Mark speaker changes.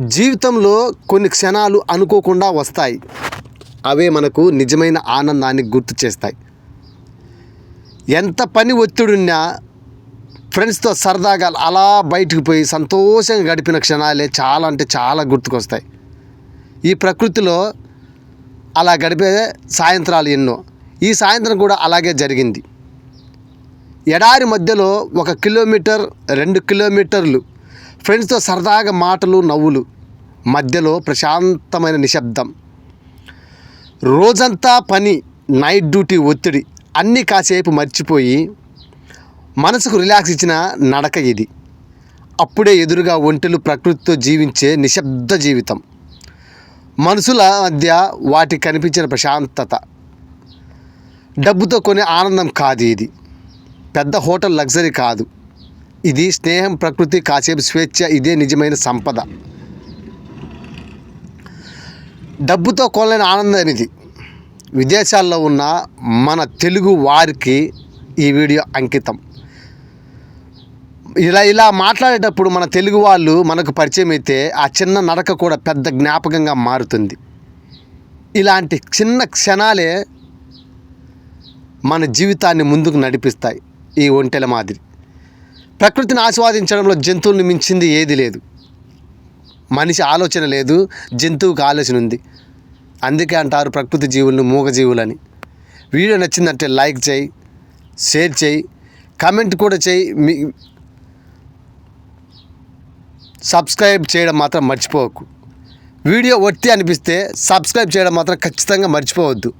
Speaker 1: జీవితంలో కొన్ని క్షణాలు అనుకోకుండా వస్తాయి. అవే మనకు నిజమైన ఆనందాన్ని గుర్తు చేస్తాయి. ఎంత పని ఒత్తిడున్నా ఫ్రెండ్స్తో సరదాగా అలా బయటికి పోయి సంతోషంగా గడిపిన క్షణాలే చాలా అంటే చాలా గుర్తుకొస్తాయి. ఈ ప్రకృతిలో అలా గడిపే సాయంత్రాలు ఎన్నో. ఈ సాయంత్రం కూడా అలాగే జరిగింది. ఎడారి మధ్యలో ఒక కిలోమీటర్ రెండు కిలోమీటర్లు ఫ్రెండ్స్తో సరదాగా మాటలు నవ్వులు మధ్యలో ప్రశాంతమైన నిశ్శబ్దం. రోజంతా పని నైట్ డ్యూటీ ఒత్తిడి అన్నీ కాసేపు మర్చిపోయి మనసుకు రిలాక్స్ ఇచ్చిన నడక ఇది. అప్పుడే ఎదురుగా ఒంటెలు ప్రకృతితో జీవించే నిశ్శబ్ద జీవితం. మనుషుల మధ్య వాటికి కనిపించిన ప్రశాంతత. డబ్బుతో కొనే ఆనందం కాదు ఇది. పెద్ద హోటల్ లగ్జరీ కాదు. ఇది స్నేహం ప్రకృతి కాసేపు స్వేచ్ఛ ఇదే నిజమైన సంపద. డబ్బుతో కొనలేని ఆనందం ఇది విదేశాల్లో ఉన్న మన తెలుగు వారికి ఈ వీడియో అంకితం. ఇలా ఇలా మాట్లాడేటప్పుడు మన తెలుగు వాళ్ళు మనకు పరిచయం అయితే ఆ చిన్న నడక కూడా పెద్ద జ్ఞాపకంగా మారుతుంది. ఇలాంటి చిన్న క్షణాలే మన జీవితాన్ని ముందుకు నడిపిస్తాయి ఈ ఒంటెల మాదిరి. ప్రకృతిని ఆస్వాదించడంలో జంతువుల్ని మించింది ఏది లేదు. మనిషి ఆలోచన లేదు జంతువుకి ఆలోచన ఉంది. అందుకే అంటారు ప్రకృతి జీవులను. మూగజీవులని వీడియో నచ్చిందంటే లైక్ చేయి షేర్ చేయి కమెంట్ కూడా చేయి. మీ సబ్స్క్రైబ్ చేయడం మాత్రం మర్చిపోవద్దు వీడియో వట్టి అనిపిస్తే సబ్స్క్రైబ్ చేయడం మాత్రం ఖచ్చితంగా మర్చిపోవద్దు.